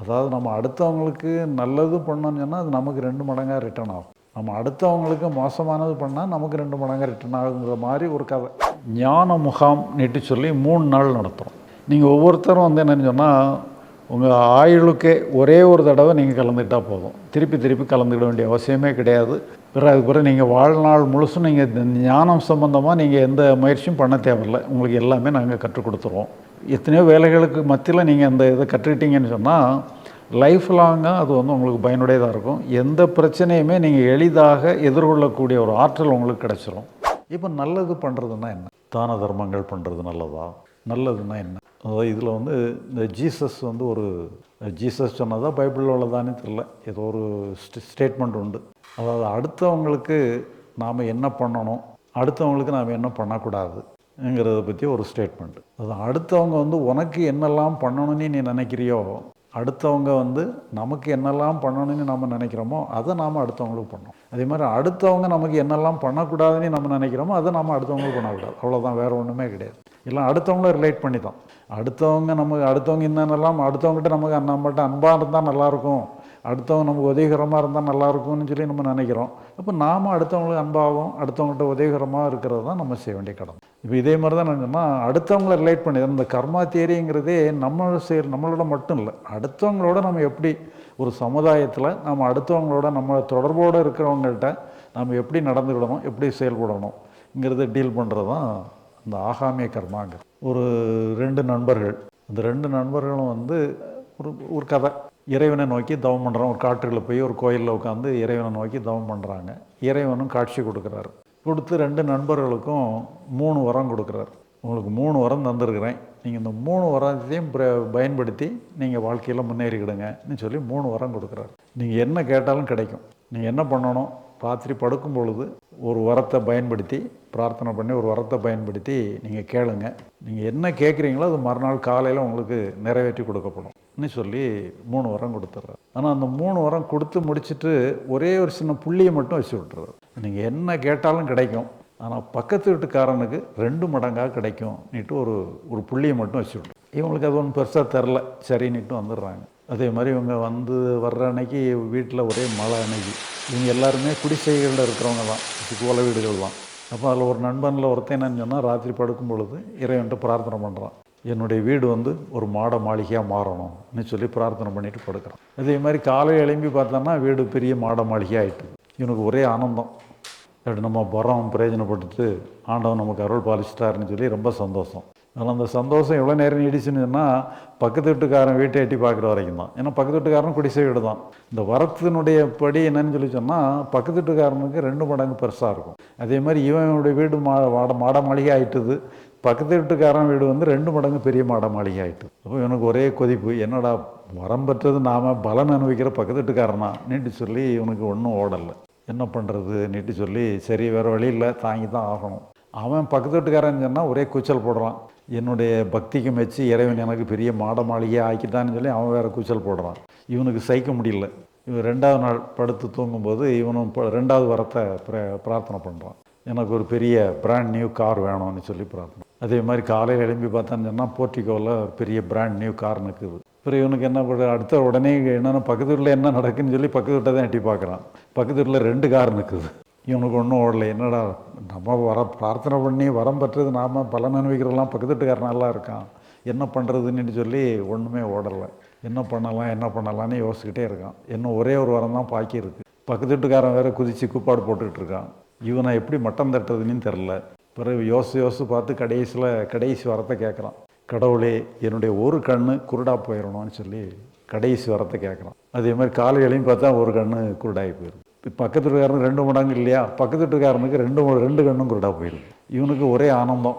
அதாவது நம்ம அடுத்தவங்களுக்கு நல்லது பண்ணோம்னு சொன்னால் அது நமக்கு ரெண்டு மடங்காக ரிட்டர்ன் ஆகும். நம்ம அடுத்தவங்களுக்கு மோசமானது பண்ணால் நமக்கு ரெண்டு மடங்காக ரிட்டர்ன் ஆகுங்கிற மாதிரி ஒரு கதை. ஞான முகாம் நெட்டு சொல்லி மூணு நாள் நடத்துகிறோம் நீங்கள் ஒவ்வொருத்தரும் வந்து என்னென்னு சொன்னால் உங்கள் ஆயுளுக்கே ஒரே ஒரு தடவை நீங்கள் கலந்துக்கிட்டால் போதும். திருப்பி திருப்பி கலந்துக்கிட வேண்டிய அவசியமே கிடையாது. பிறகு அதுக்கு பிறகு நீங்கள் வாழ்நாள் முழுசும் நீங்கள் ஞானம் சம்மந்தமாக நீங்கள் எந்த முயற்சியும் பண்ண தேவையில்லை. உங்களுக்கு எல்லாமே நாங்கள் கற்றுக் கொடுத்துருவோம். எத்தனையோ வேலைகளுக்கு மத்தியில் நீங்கள் அந்த இதை கற்றுக்கிட்டீங்கன்னு சொன்னால் லைஃப் லாங்காக அது வந்து உங்களுக்கு பயனுடையதாக இருக்கும். எந்த பிரச்சனையுமே நீங்கள் எளிதாக எதிர்கொள்ளக்கூடிய ஒரு ஆற்றல் உங்களுக்கு கிடைச்சிரும். இப்போ நல்லது பண்ணுறதுன்னா என்ன? தான தர்மங்கள் பண்ணுறது நல்லதா? நல்லதுன்னா என்ன? அதாவது இதில் வந்து இந்த ஜீசஸ் வந்து ஒரு ஜீசஸ் சொன்னதா பைபிளில் உள்ளதானே தெரில ஏதோ ஒரு ஸ்டேட்மெண்ட் உண்டு. அதாவது அடுத்தவங்களுக்கு நாம் என்ன பண்ணணும்? அடுத்தவங்களுக்கு நாம் என்ன பண்ணக்கூடாது? ங்கிறத பற்றி ஒரு ஸ்டேட்மெண்ட் அது அடுத்தவங்க வந்து உனக்கு என்னெல்லாம் பண்ணணும்னு நீ நினைக்கிறியோ அடுத்தவங்க வந்து நமக்கு என்னெல்லாம் பண்ணணும்னு நம்ம நினைக்கிறோமோ அதை நாம் அடுத்தவங்களுக்கு பண்ணோம் அதே மாதிரி அடுத்தவங்க நமக்கு என்னெல்லாம் பண்ணக்கூடாதுன்னு நம்ம நினைக்கிறோமோ அதை நாம் அடுத்தவங்களுக்கு பண்ணக்கூடாது. அவ்வளோதான் வேறு ஒன்றுமே கிடையாது. எல்லாம் அடுத்தவங்கள ரிலேட் பண்ணி தான். அடுத்தவங்க நமக்கு அடுத்தவங்க என்னென்னலாம் அடுத்தவங்ககிட்ட நமக்கு நம்மகிட்ட அன்பாக இருந்தால் நல்லாயிருக்கும் அடுத்தவங்க நமக்கு உதவிகரமாக இருந்தால் நல்லாயிருக்கும்னு சொல்லி நம்ம நினைக்கிறோம். அப்போ நாம் அடுத்தவங்களுக்கு அன்பாகவும் அடுத்தவங்கள்ட்ட உதவிகரமாக இருக்கிறது தான் நம்ம செய்ய வேண்டிய கடமை. இப்போ இதே மாதிரி தான் நான் சொன்னால் அடுத்தவங்கள ரிலேட் பண்ணி அந்த கர்மா தியரிங்கிறதே நம்ம செய்கிற நம்மளோட மட்டும் இல்லை அடுத்தவங்களோட நம்ம எப்படி ஒரு சமுதாயத்தில் நம்ம அடுத்தவங்களோட நம்ம தொடர்போடு இருக்கிறவங்கள்ட்ட நம்ம எப்படி நடந்துக்கிடணும் எப்படி செயல்படணுங்கிறத டீல் பண்ணுறது தான் இந்த ஆகாமிய கர்மாங்க ஒரு ரெண்டு நண்பர்கள் அந்த ரெண்டு நண்பர்களும் வந்து ஒரு ஒரு கதை. இறைவனை நோக்கி தவம் பண்ணுறோம் ஒரு காட்டுகளில் போய் ஒரு கோயிலில் உட்காந்து இறைவனை நோக்கி தவம் பண்ணுறாங்க இறைவனும் காட்சி கொடுக்குறாரு. கொடுத்து ரெண்டு நண்பர்களுக்கும் மூணு வரம் கொடுக்குறாரு. உங்களுக்கு மூணு வரம் தந்திருக்கிறேன். நீங்கள் இந்த மூணு வரத்தையும் பயன்படுத்தி நீங்கள் வாழ்க்கையில் முன்னேறிக்கிடுங்கன்னு சொல்லி மூணு வரம் கொடுக்குறாரு. நீங்கள் என்ன கேட்டாலும் கிடைக்கும். நீங்கள் என்ன பண்ணணும்? ராத்திரி படுக்கும் பொழுது ஒரு வரத்தை பயன்படுத்தி பிரார்த்தனை பண்ணி ஒரு வரத்தை பயன்படுத்தி நீங்கள் கேளுங்க. நீங்கள் என்ன கேட்குறீங்களோ அது மறுநாள் காலையில் உங்களுக்கு நிறைவேற்றி கொடுக்கப்படும். சொல்லி மூணு வரம் கொடுத்துட்றாரு ஆனால் அந்த மூணு வரம் கொடுத்து முடிச்சுட்டு ஒரே ஒரு சின்ன புள்ளியை மட்டும் வச்சு விட்டுறாரு நீங்கள் என்ன கேட்டாலும் கிடைக்கும். ஆனால் பக்கத்து வீட்டுக்காரனுக்கு ரெண்டு மடங்காக கிடைக்கும் நீட்டு ஒரு ஒரு புள்ளியை மட்டும் வச்சு விட்ரு இவங்களுக்கு அது ஒன்றும் பெருசாக தெரில. சரின்னுட்டு வந்துடுறாங்க அதே மாதிரி இவங்க வந்து வர்ற அன்னைக்கு வீட்டில் ஒரே மழை அன்னைக்கு. இவங்க எல்லாருமே குடிசைகளில் இருக்கிறவங்க தான் கோல வீடுகள் தான் அப்போ அதில் ஒரு நண்பனில் ஒருத்தன் என்னன்னு சொன்னால் ராத்திரி படுக்கும் பொழுது இறைவன்ட்டு பிரார்த்தனை பண்ணுறான் என்னுடைய வீடு வந்து ஒரு மாட மாளிகையாக மாறணும்னு சொல்லி பிரார்த்தனை பண்ணிட்டு படுக்கிறான். அதே மாதிரி காலை எழும்பி பார்த்தோன்னா வீடு பெரிய மாட மாளிகையாக ஆகிட்டு இவனுக்கு ஒரே ஆனந்தம். அப்படி நம்ம புறம் பிரயோஜனப்பட்டுட்டு ஆண்டவன் நமக்கு அருள் பாலிச்சிட்டாருன்னு சொல்லி ரொம்ப சந்தோஷம். அதில் அந்த சந்தோஷம் எவ்வளோ நேரம் நீடிச்சுன்னு சொன்னால் பக்கத்து வீட்டுக்காரன் வீட்டை எட்டி பார்க்குற வரைக்கும் தான். ஏன்னா பக்கத்து வீட்டுக்காரன் குடிசை வீடு தான். இந்த வரத்தினுடைய படி என்னன்னு சொல்லி சொன்னால் பக்கத்து வீட்டுக்காரனுக்கு ரெண்டு மடங்கு பெருசாக இருக்கும். அதே மாதிரி இவனுடைய வீடு மா மாட மாட மாளிகை ஆயிட்டுது பக்கத்து வீட்டுக்காரன் வீடு வந்து ரெண்டு மடங்கு பெரிய மாட மாளிகை ஆயிட்டு அப்போ எனக்கு ஒரே கொதிப்பு. என்னடா வரம் பெற்றது நாம் பலன் அனுபவிக்கிற பக்கத்து வீட்டுக்காரனா? நீட்டு சொல்லி இவனுக்கு ஒன்றும் ஓடலை. என்ன பண்ணுறது நீட்டு சொல்லி சரி வேறு வழி இல்லை தாங்கி தான் ஆகணும். அவன் பக்கத்து வீட்டுக்காரன் சொன்னால் ஒரே கூச்சல் போடுறான். என்னுடைய பக்திக்கு மெச்சி இறைவன் எனக்கு பெரிய மாட மாளிகையாக ஆக்கிட்டான்னு சொல்லி அவன் வேறு கூச்சல் போடுறான். இவனுக்கு சகிக்க முடியல. இவன் ரெண்டாவது நாள் படுத்து தூங்கும்போது இவனும் ப- ரெண்டாவது வரத்தை பிர- பிரார்த்தனை பண்ணுறான் எனக்கு ஒரு பெரிய பிராண்ட் நியூ கார் வேணும்னு சொல்லி பிரார்த்தனை. அதே மாதிரி காலையில் எழும்பி பார்த்தான்னு சொன்னால் போர்ட்டிகோவில் பெரிய பிராண்ட் நியூ கார் நிற்குது அப்புறம் இவனுக்கு என்ன பண்ண அடுத்த உடனே என்னென்ன பக்கத்து வீட்டில் என்ன நடக்குன்னு சொல்லி பக்கத்து வீட்டை தான் எட்டி பார்க்குறான். பக்கத்து வீட்டில் ரெண்டு கார் நிற்குது இவனுக்கு ஒன்றும் ஓடலை. என்னடா நம்ம வர பிரார்த்தனை பண்ணி வரம் பெற்றது நாம் பலன் அனுபவிக்கிறதெல்லாம் பக்கத்து வீட்டுக்காரன் நல்லா இருக்கான். என்ன பண்ணுறதுன்னு சொல்லி ஒன்றுமே ஓடலை. என்ன பண்ணலாம் என்ன பண்ணலான்னு யோசிச்சுக்கிட்டே இருக்கான். இன்னும் ஒரே ஒரு வாரம் தான் பாக்கி இருக்கு. பக்கத்து வீட்டுக்காரன் வேற குதிச்சு கூப்பாடு போட்டுக்கிட்டு இருக்கான். இவனை எப்படி மட்டம் தட்டுறதுன்னு தெரில பிறகு யோசிச்சு யோசிச்சு பார்த்து கடைசியில் கடைசி வரத்தை கேட்குறான். கடவுளே என்னுடைய ஒரு கண்ணு குருடா போயிடணும்னு சொல்லி கடைசி வரத்தை கேட்குறான். அதே மாதிரி காலையிலையும் பார்த்தா ஒரு கண்ணு குருடாகி போயிடும் பக்கத்து வீட்டுக்காரனுக்கு ரெண்டு மடங்கு இல்லையா? பக்கத்து வீட்டுக்காரனுக்கு ரெண்டு ரெண்டு கண்ணும் குருடா போயிடுது இவனுக்கு ஒரே ஆனந்தம்.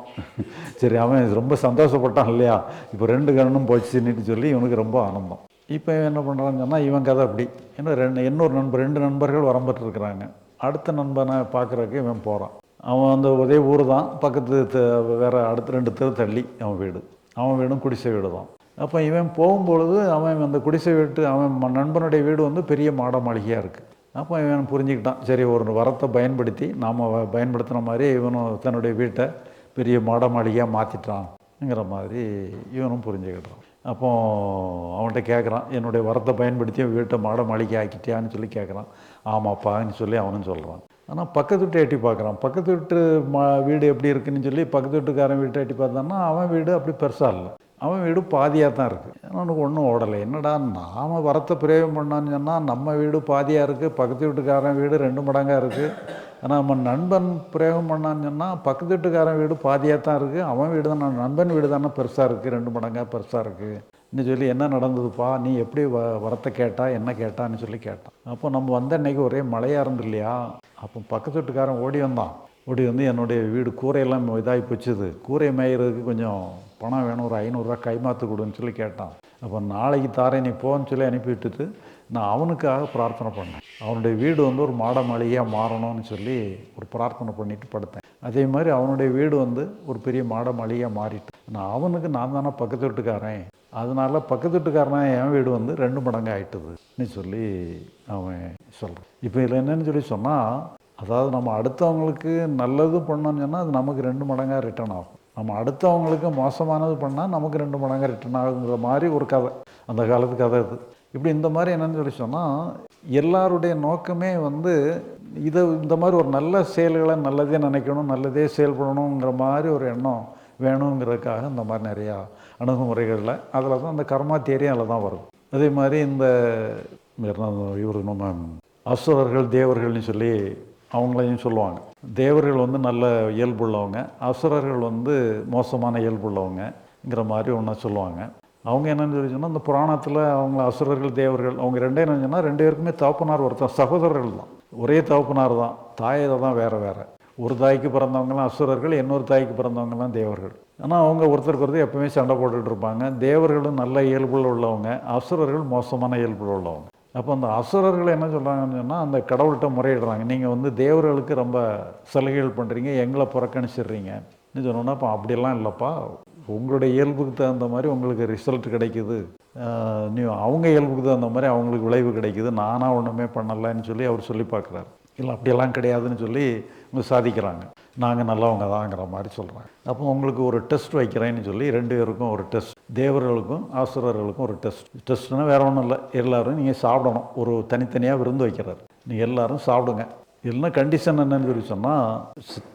சரி அவன் ரொம்ப சந்தோஷப்பட்டான் இல்லையா? இப்போ ரெண்டு கண்ணும் போச்சுன்னு சொல்லி இவனுக்கு ரொம்ப ஆனந்தம். இப்போ இவன் என்ன பண்ணுறான்னு சொன்னால் இவன் கதை அப்படி. இன்னும் ரெண்டு இன்னொரு நண்பர் ரெண்டு நண்பர்கள் வரம்பட்டுருக்குறாங்க அடுத்த நண்பனை பார்க்குறக்கு இவன் போகிறான் அவன் அந்த ஒரே ஊர் தான். பக்கத்து தெ- வேற அடுத்த ரெண்டு தெரு தள்ளி அவன் வீடு. அவன் வீடும் குடிசை வீடு தான். அப்போ இவன் போகும்பொழுது அவன் அந்த குடிசை வீட்டு அவன் நண்பனுடைய வீடு வந்து பெரிய மாட மாளிகையாக இருக்குது அப்போ இவன் புரிஞ்சுக்கிட்டான். சரி ஒரு வரத்தை பயன்படுத்தி நாம் பயன்படுத்தின மாதிரி இவனும் தன்னுடைய வீட்டை பெரிய மாட மாளிகையாக மாற்றிட்டான்ங்கிற மாதிரி இவனும் புரிஞ்சுக்கிட்டான். அப்போ அவன்கிட்ட கேட்குறான் என்னுடைய வரத்தை பயன்படுத்தி வீட்டை மாட மாளிகை ஆக்கிட்டியான்னு சொல்லி கேட்குறான் ஆமாப்பான்னு சொல்லி அவனும் சொல்கிறான் ஆனால் பக்கத்து வீட்டை எட்டி பார்க்குறான் பக்கத்து வீட்டு மா வீடு எப்படி இருக்குன்னு சொல்லி பக்கத்து வீட்டுக்காரன் வீட்டை எட்டி பார்த்தான்னா அவன் வீடு அப்படி பெருசாக இல்லை. அவன் வீடு பாதியாக தான் இருக்குது அவனுக்கு ஒன்றும் ஓடலை. என்னடா நாம் வரத்தை பிரயோகம் பண்ணான்னு சொன்னால் நம்ம வீடு பாதியாக இருக்குது பக்கத்து வீட்டுக்காரன் வீடு ரெண்டு மடங்காக இருக்குது ஆனால் நம்ம நண்பன் பிரயோகம் பண்ணான்னு சொன்னால் பக்கத்து வீட்டுக்காரன் வீடு பாதியாக தான் இருக்குது அவன் வீடு தான் நண்பன் வீடு தானே பெருசாக இருக்குது ரெண்டு மடங்காக பெருசாக இருக்குது இன்னும் சொல்லி என்ன நடந்ததுப்பா? நீ எப்படி வ வரத்தை கேட்டா என்ன கேட்டான்னு சொல்லி கேட்டான். அப்போ நம்ம வந்த அன்னைக்கு ஒரே மழையாக இருந்து இல்லையா? அப்போ பக்கத்து வீட்டுக்காரன் ஓடி வந்தான். ஓடி வந்து என்னுடைய வீடு கூரையெல்லாம் இதாகி போச்சுது. கூரை மேய்கிறதுக்கு கொஞ்சம் பணம் வேணும் ஒரு ஐநூறுரூவா கைமாற்று கொடுன்னு சொல்லி கேட்டான். அப்போ நாளைக்கு தாரேன் நீ போன்னு சொல்லி அனுப்பி விட்டுட்டு நான் அவனுக்காக பிரார்த்தனை பண்ணேன். அவனுடைய வீடு வந்து ஒரு மாட மாளிகையாக மாறணும்னு சொல்லி ஒரு பிரார்த்தனை பண்ணிட்டு படுத்தேன். அதே மாதிரி அவனுடைய வீடு வந்து ஒரு பெரிய மாட மாளிகையாக மாறிட்டு. நான் அவனுக்கு நான் தானே பக்கத்து வீட்டுக்காரன். அதனால பக்கத்து வீட்டுக்காரனா என் வீடு வந்து ரெண்டு மடங்கு ஆயிட்டுதுன்னு சொல்லி அவன் சொல்கிறான் இப்போ இதில் என்னன்னு சொல்லி சொன்னால் அதாவது நம்ம அடுத்தவங்களுக்கு நல்லது பண்ணோம்னு சொன்னால் அது நமக்கு ரெண்டு மடங்காக ரிட்டர்ன் ஆகும். நம்ம அடுத்தவங்களுக்கு மோசமானது பண்ணால் நமக்கு ரெண்டு மடங்கு ரிட்டர்ன் ஆகுங்கிற மாதிரி ஒரு கதை. அந்த காலத்து கதை இது இப்படி இந்த மாதிரி என்னன்னு சொல்லி சொன்னால் எல்லாருடைய நோக்கமே வந்து இதை இந்த மாதிரி ஒரு நல்ல செயல்களை நல்லதே நினைக்கணும் நல்லதே செயல்படணுங்கிற மாதிரி ஒரு எண்ணம் வேணுங்கிறதுக்காக இந்த மாதிரி நிறையா அணுகுமுறைகளில் அதில் தான் அந்த கர்மா தேரியும் அதில் தான் வரும் அதே மாதிரி இந்த இவர் நம்ம அசுரர்கள் தேவர்கள்னு சொல்லி அவங்களையும் சொல்லுவாங்க. தேவர்கள் வந்து நல்ல இயல்புள்ளவங்க அசுரர்கள் வந்து மோசமான இயல்புள்ளவங்கங்கிற மாதிரி ஒன்று சொல்லுவாங்க. அவங்க என்னென்னு சொல்லி சொன்னால் இந்த புராணத்தில் அவங்க அசுரர்கள் தேவர்கள் அவங்க ரெண்டே என்ன சொன்னால் ரெண்டு பேருக்குமே தகப்பனார் ஒருத்தர் சகோதரர்கள் தான். ஒரே தகப்பனார் தான் தாயை தான் வேறு வேறு. ஒரு தாய்க்கு பிறந்தவங்களாம் அசுரர்கள் இன்னொரு தாய்க்கு பிறந்தவங்கலாம் தேவர்கள். ஆனால் அவங்க ஒருத்தருக்கு ஒருத்தர் எப்பவுமே சண்டை போட்டுட்டு இருப்பாங்க. தேவர்களும் நல்ல இயல்புள்ள உள்ளவங்க அசுரர்கள் மோசமான இயல்புள்ள உள்ளவங்க. அப்போ அந்த அசுரர்கள் என்ன சொல்கிறாங்கன்னு சொன்னால் அந்த கடவுள்கிட்ட முறையிடுறாங்க. நீங்கள் வந்து தேவர்களுக்கு ரொம்ப சலுகைகள் பண்ணுறீங்க எங்களை புறக்கணிச்சிடுறீங்கன்னு சொன்னோன்னா அப்போ அப்படிலாம் இல்லைப்பா. உங்களுடைய இயல்புக்கு தகுந்த மாதிரி உங்களுக்கு ரிசல்ட் கிடைக்குது. நீ அவங்க இயல்புக்கு தகுந்த மாதிரி அவங்களுக்கு விளைவு கிடைக்குது. நானாக ஒன்றுமே பண்ணலைன்னு சொல்லி அவர் சொல்லி பார்க்குறாரு. இல்லை அப்படியெல்லாம் கிடையாதுன்னு சொல்லி இவங்க சாதிக்கிறாங்க. நாங்கள் நல்லவங்க தாங்கிற மாதிரி சொல்கிறாங்க அப்போ உங்களுக்கு ஒரு டெஸ்ட் வைக்கிறேன்னு சொல்லி ரெண்டு பேருக்கும் ஒரு டெஸ்ட் தேவர்களுக்கும் ஆசுரர்களுக்கும் ஒரு டெஸ்ட். டெஸ்ட்னா வேறு ஒன்றும் இல்லை. எல்லோரும் நீங்கள் சாப்பிடணும். ஒரு தனித்தனியாக விருந்து வைக்கிறாரு. நீங்கள் எல்லோரும் சாப்பிடுங்க. இல்லைன்னா கண்டிஷன் என்னன்னு சொல்லி சொன்னால்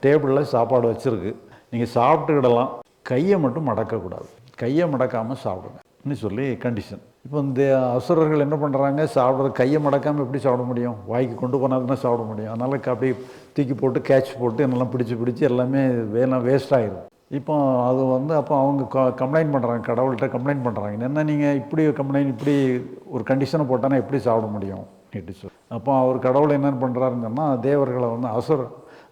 டேபிளில் சாப்பாடு வச்சுருக்கு. நீங்கள் சாப்பிட்டுக்கிடலாம். கையை மட்டும் மடக்கக்கூடாது. கையை மடக்காமல் சாப்பிடுங்க. சொல்லி கண்டிஷன் இப்போ இந்த அசுரர்கள் என்ன பண்ணுறாங்க? சாப்பிட்ற கையை மடக்காமல் எப்படி சாப்பிட முடியும்? வாய்க்கு கொண்டு போனால் தானே சாப்பிட முடியும். அதனால் அப்படியே தூக்கி போட்டு கேட்ச் போட்டு என்னெல்லாம் பிடிச்சி பிடிச்சி எல்லாமே வேணாம் வேஸ்ட் ஆகிடும் இப்போ அது வந்து அப்போ அவங்க கம்ப்ளைண்ட் பண்ணுறாங்க கடவுள்கிட்ட கம்ப்ளைண்ட் பண்ணுறாங்க என்ன நீங்கள் இப்படி கம்ப்ளைண்ட் இப்படி ஒரு கண்டிஷனை போட்டானா எப்படி சாப்பிட முடியும்? கேட்டு சொல்லி அப்போ அவர் கடவுள் என்ன பண்ணுறாருன்னு சொன்னால் தேவர்களை வந்து அசுர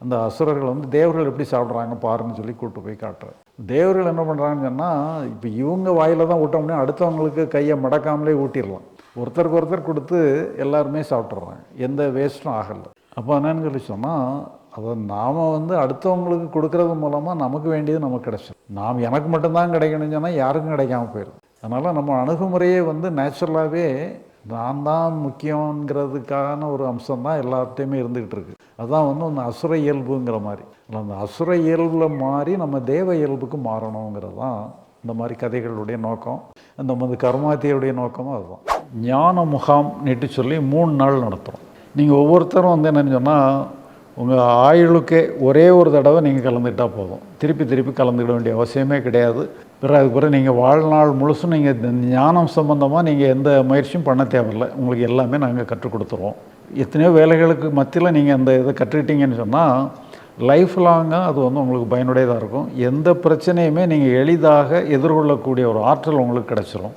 அந்த அசுரர்கள் வந்து தேவர்கள் எப்படி சாப்பிட்றாங்க பாருன்னு சொல்லி கூட்டு போய் காட்டுறாரு. தேவர்கள் என்ன பண்ணுறாங்கன்னு சொன்னால் இப்போ இவங்க வாயில் தான் ஊட்ட முடியும் அடுத்தவங்களுக்கு கையை மடக்காமலே ஊட்டிடலாம். ஒருத்தருக்கு ஒருத்தர் கொடுத்து எல்லாருமே சாப்பிட்றாங்க எந்த வேஸ்ட்டும் ஆகலை. அப்போ என்னன்னு சொல்லி சொன்னால் அதை நாம் வந்து அடுத்தவங்களுக்கு கொடுக்கறது மூலமாக நமக்கு வேண்டியது நமக்கு கிடைச்சிடும் நாம் எனக்கு மட்டும்தான் கிடைக்கணும்னு சொன்னால் யாருக்கும் கிடைக்காம போயிடும் அதனால் நம்ம அணுகுமுறையே வந்து நேச்சுரலாகவே நான் தான் முக்கியங்கிறதுக்கான ஒரு அம்சம் தான் எல்லார்ட்டையுமே இருந்துக்கிட்டு இருக்கு அதான் வந்து அந்த அசுர இயல்புங்கிற மாதிரி. அந்த அசுர இயல்பில் மாறி நம்ம தேவ இயல்புக்கு மாறணுங்கிறது தான் இந்த மாதிரி கதைகளுடைய நோக்கம். அந்த மாதிரி கர்மாத்தியுடைய நோக்கமும் அதுதான். ஞான முகாம் நெட்டு சொல்லி மூணு நாள் நடத்துகிறோம் நீங்கள் ஒவ்வொருத்தரும் வந்து என்னன்னு சொன்னால் உங்கள் ஆயுளுக்கே ஒரே ஒரு தடவை நீங்கள் கலந்துக்கிட்டால் போதும். திருப்பி திருப்பி கலந்துக்கிட வேண்டிய அவசியமே கிடையாது. பிறகு அதுக்கு பிறகு நீங்கள் வாழ்நாள் முழுசும் நீங்கள் ஞானம் சம்பந்தமாக நீங்கள் எந்த முயற்சியும் பண்ண தேவையில்லை. உங்களுக்கு எல்லாமே நாங்கள் கற்றுக் கொடுத்துருவோம். எத்தனையோ வேலைகளுக்கு மத்தியில் நீங்கள் அந்த இதை கற்றுக்கிட்டீங்கன்னு சொன்னால் லைஃப் லாங்காக அது வந்து உங்களுக்கு பயனுடையதாக இருக்கும். எந்த பிரச்சனையுமே நீங்கள் எளிதாக எதிர்கொள்ளக்கூடிய ஒரு ஆற்றல் உங்களுக்கு கிடச்சிரும்.